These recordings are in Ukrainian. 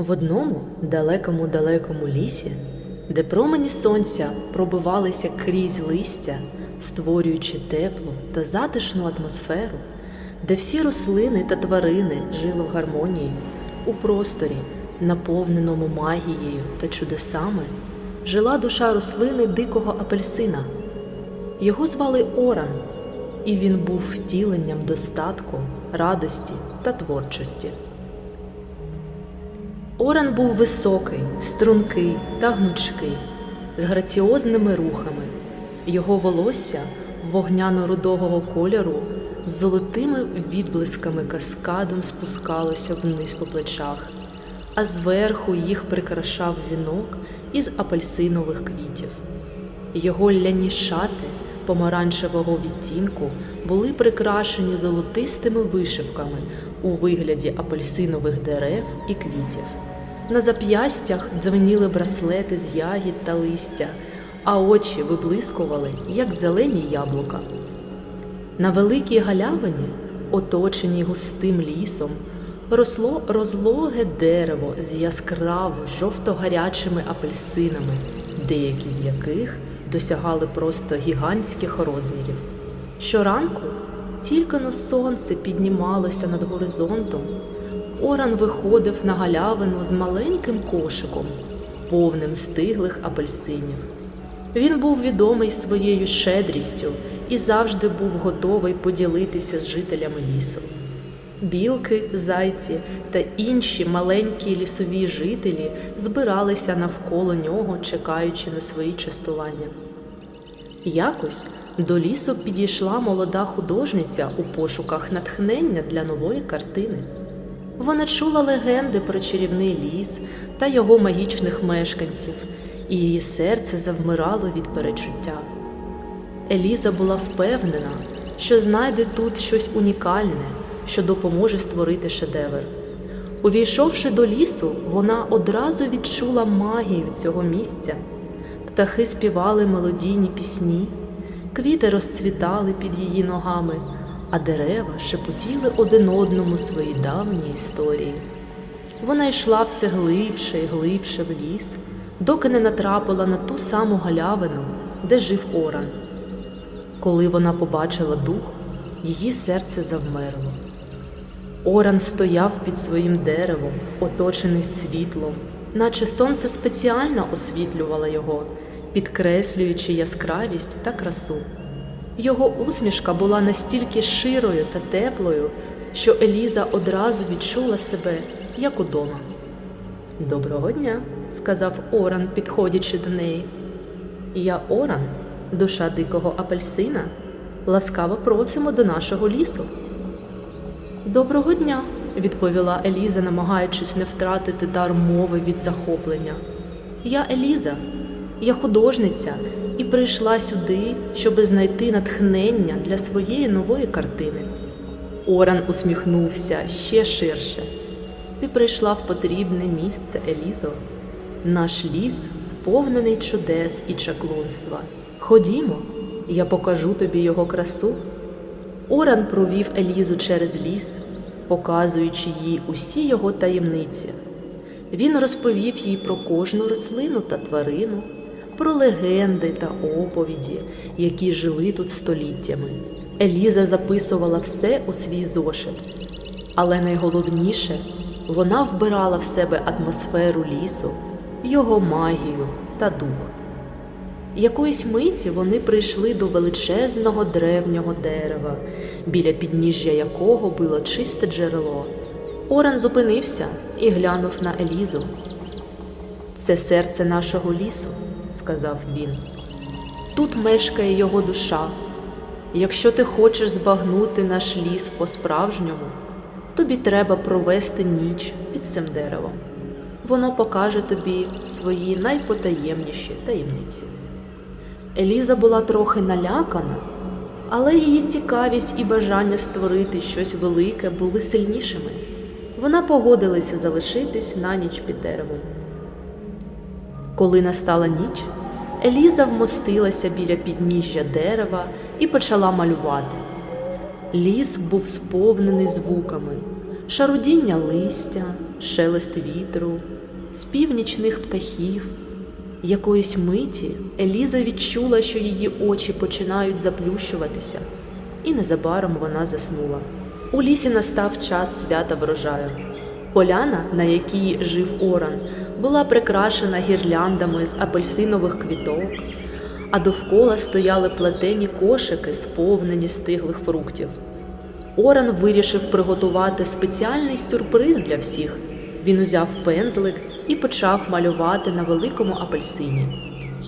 В одному далекому далекому лісі, де промені сонця пробивалися крізь листя, створюючи теплу та затишну атмосферу, де всі рослини та тварини жили в гармонії, у просторі, наповненому магією та чудесами, жила душа рослини дикого апельсина. Його звали Оран, і він був втіленням достатку, радості та творчості. Оран був високий, стрункий та гнучкий, з граціозними рухами. Його волосся вогняно-рудового кольору з золотими відблисками каскадом спускалося вниз по плечах, а зверху їх прикрашав вінок із апельсинових квітів. Його ляні шати помаранчевого відтінку були прикрашені золотистими вишивками у вигляді апельсинових дерев і квітів. На зап'ястях дзвеніли браслети з ягід та листя, а очі виблискували, як зелені яблука. На великій галявині, оточеній густим лісом, росло розлоге дерево з яскраво жовто-гарячими апельсинами, деякі з яких досягали просто гігантських розмірів. Щоранку, тільки но сонце піднімалося над горизонтом, Оран виходив на галявину з маленьким кошиком, повним стиглих апельсинів. Він був відомий своєю щедрістю і завжди був готовий поділитися з жителями лісу. Білки, зайці та інші маленькі лісові жителі збиралися навколо нього, чекаючи на свої частування. Якось до лісу підійшла молода художниця у пошуках натхнення для нової картини. Вона чула легенди про чарівний ліс та його магічних мешканців, і її серце завмирало від перечуття. Еліза була впевнена, що знайде тут щось унікальне, що допоможе створити шедевр. Увійшовши до лісу, вона одразу відчула магію цього місця. Птахи співали мелодійні пісні, квіти розцвітали під її ногами, а дерева шепотіли один одному свої давні історії. Вона йшла все глибше і глибше в ліс, доки не натрапила на ту саму галявину, де жив Оран. Коли вона побачила дух, її серце завмерло. Оран стояв під своїм деревом, оточений світлом, наче сонце спеціально освітлювало його, підкреслюючи яскравість та красу. Його усмішка була настільки широю та теплою, що Еліза одразу відчула себе як удома. Доброго дня, сказав Оран, підходячи до неї. Я Оран, душа дикого апельсина. Ласкаво просимо до нашого лісу. Доброго дня, відповіла Еліза, намагаючись не втратити дар мови від захоплення. Я Еліза, я художниця і прийшла сюди, щоби знайти натхнення для своєї нової картини. Оран усміхнувся ще ширше. Ти прийшла в потрібне місце, Елізо. Наш ліс сповнений чудес і чаклунства. Ходімо, я покажу тобі його красу. Оран провів Елізу через ліс, показуючи їй усі його таємниці. Він розповів їй про кожну рослину та тварину, про легенди та оповіді, які жили тут століттями. Еліза записувала все у свій зошит, але найголовніше вона вбирала в себе атмосферу лісу, його магію та дух. Якоїсь миті вони прийшли до величезного древнього дерева, біля підніжжя якого було чисте джерело. Оран зупинився і глянув на Елізу. Це серце нашого лісу, сказав він. Тут мешкає його душа. Якщо ти хочеш збагнути наш ліс по-справжньому, тобі треба провести ніч під цим деревом. Воно покаже тобі свої найпотаємніші таємниці. Еліза була трохи налякана, але її цікавість і бажання створити щось велике були сильнішими. Вона погодилася залишитись на ніч під деревом. Коли настала ніч, Еліза вмостилася біля підніжжя дерева і почала малювати. Ліс був сповнений звуками, шарудіння листя, шелест вітру, спів нічних птахів. Якоїсь миті Еліза відчула, що її очі починають заплющуватися, і незабаром вона заснула. У лісі настав час свята врожаю. Поляна, на якій жив Оран, була прикрашена гірляндами з апельсинових квіток, а довкола стояли плетені кошики, сповнені стиглих фруктів. Оран вирішив приготувати спеціальний сюрприз для всіх. Він узяв пензлик і почав малювати на великому апельсині.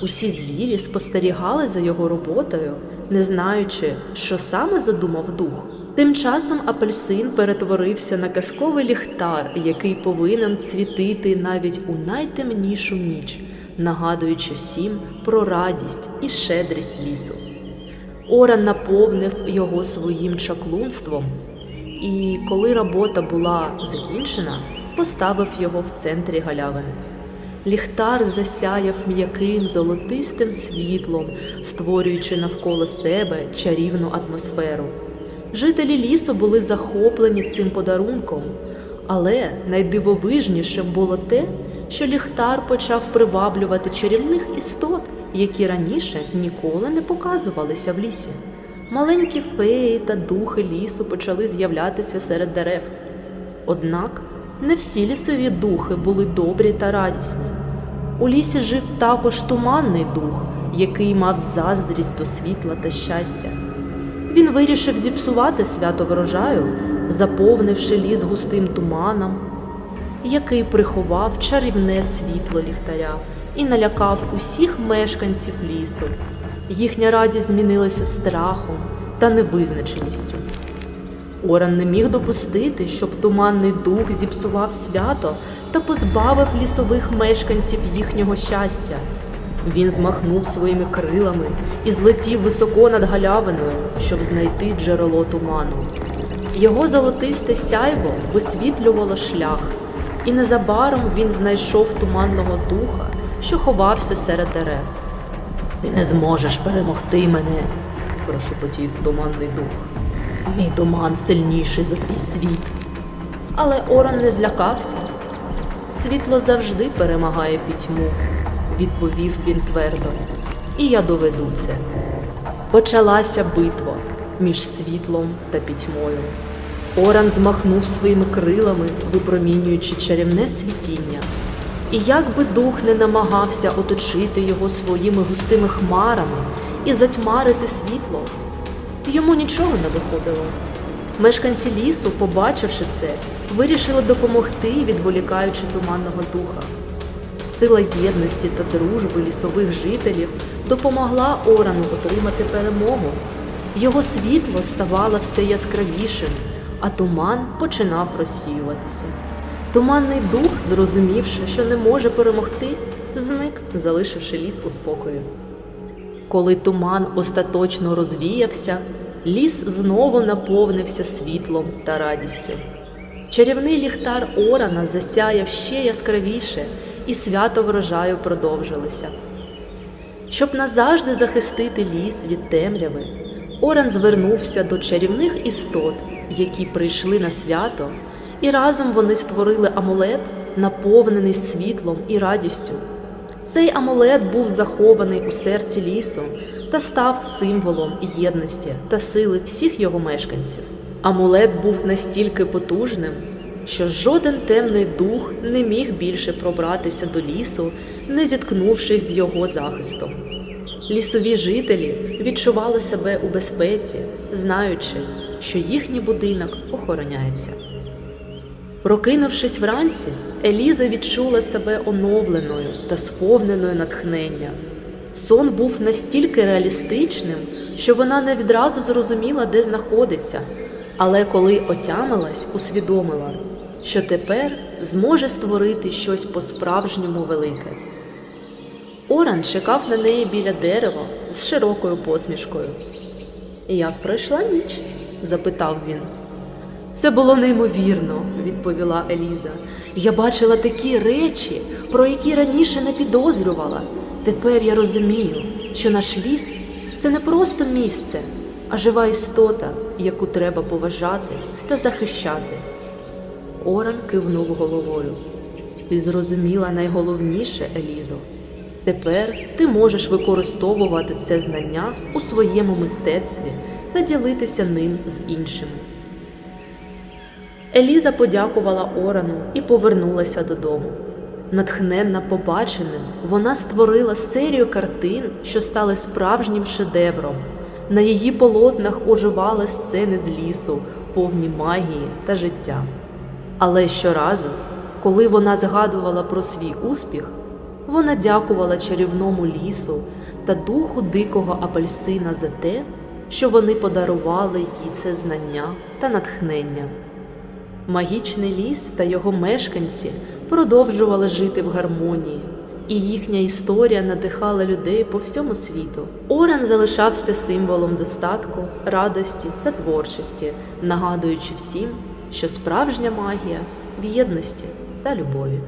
Усі звірі спостерігали за його роботою, не знаючи, що саме задумав дух. Тим часом апельсин перетворився на казковий ліхтар, який повинен цвітити навіть у найтемнішу ніч, нагадуючи всім про радість і щедрість лісу. Оран наповнив його своїм чаклунством, і коли робота була закінчена, поставив його в центрі галявини. Ліхтар засяяв м'яким золотистим світлом, створюючи навколо себе чарівну атмосферу. Жителі лісу були захоплені цим подарунком, але найдивовижнішим було те, що ліхтар почав приваблювати чарівних істот, які раніше ніколи не показувалися в лісі. Маленькі феї та духи лісу почали з'являтися серед дерев. Однак не всі лісові духи були добрі та радісні. У лісі жив також туманний дух, який мав заздрість до світла та щастя. Він вирішив зіпсувати свято врожаю, заповнивши ліс густим туманом, який приховав чарівне світло ліхтаря і налякав усіх мешканців лісу. Їхня радість змінилася страхом та невизначеністю. Оран не міг допустити, щоб туманний дух зіпсував свято та позбавив лісових мешканців їхнього щастя. Він змахнув своїми крилами і злетів високо над галявиною, щоб знайти джерело туману. Його золотисте сяйво висвітлювало шлях, і незабаром він знайшов туманного духа, що ховався серед дерев. Ти не зможеш перемогти мене, прошепотів туманний дух. Мій туман сильніший за твій світ. Але Оран не злякався. Світло завжди перемагає пітьму, відповів він твердо, і я доведу це. Почалася битва між світлом та пітьмою. Оран змахнув своїми крилами, випромінюючи чарівне світіння. І як би дух не намагався оточити його своїми густими хмарами і затьмарити світло, йому нічого не виходило. Мешканці лісу, побачивши це, вирішили допомогти, відволікаючи туманного духа. Сила єдності та дружби лісових жителів допомогла Орану отримати перемогу. Його світло ставало все яскравішим, а туман починав розсіюватися. Туманний дух, зрозумівши, що не може перемогти, зник, залишивши ліс у спокою. Коли туман остаточно розвіявся, ліс знову наповнився світлом та радістю. Чарівний ліхтар Орана засяяв ще яскравіше, і свято врожаю продовжилося. Щоб назавжди захистити ліс від темряви, Оран звернувся до чарівних істот, які прийшли на свято, і разом вони створили амулет, наповнений світлом і радістю. Цей амулет був захований у серці лісу та став символом єдності та сили всіх його мешканців. Амулет був настільки потужним, що жоден темний дух не міг більше пробратися до лісу, не зіткнувшись з його захистом. Лісові жителі відчували себе у безпеці, знаючи, що їхній будинок охороняється. Прокинувшись вранці, Еліза відчула себе оновленою та сповненою натхнення. Сон був настільки реалістичним, що вона не відразу зрозуміла, де знаходиться, але коли отямилась, усвідомила, що тепер зможе створити щось по-справжньому велике. Оран чекав на неї біля дерева з широкою посмішкою. Як пройшла ніч? запитав він. Це було неймовірно, відповіла Еліза. Я бачила такі речі, про які раніше не підозрювала. Тепер я розумію, що наш ліс це не просто місце, а жива істота, яку треба поважати та захищати. Оран кивнув головою. Ти зрозуміла найголовніше, Елізо. Тепер ти можеш використовувати це знання у своєму мистецтві та ділитися ним з іншими. Еліза подякувала Орану і повернулася додому. Натхненна побаченим, вона створила серію картин, що стали справжнім шедевром. На її полотнах оживали сцени з лісу, повні магії та життя. Але щоразу, коли вона згадувала про свій успіх, вона дякувала чарівному лісу та духу дикого апельсина за те, що вони подарували їй це знання та натхнення. Магічний ліс та його мешканці продовжували жити в гармонії, і їхня історія надихала людей по всьому світу. Оран залишався символом достатку, радості та творчості, нагадуючи всім, що справжня магія в єдності та любові.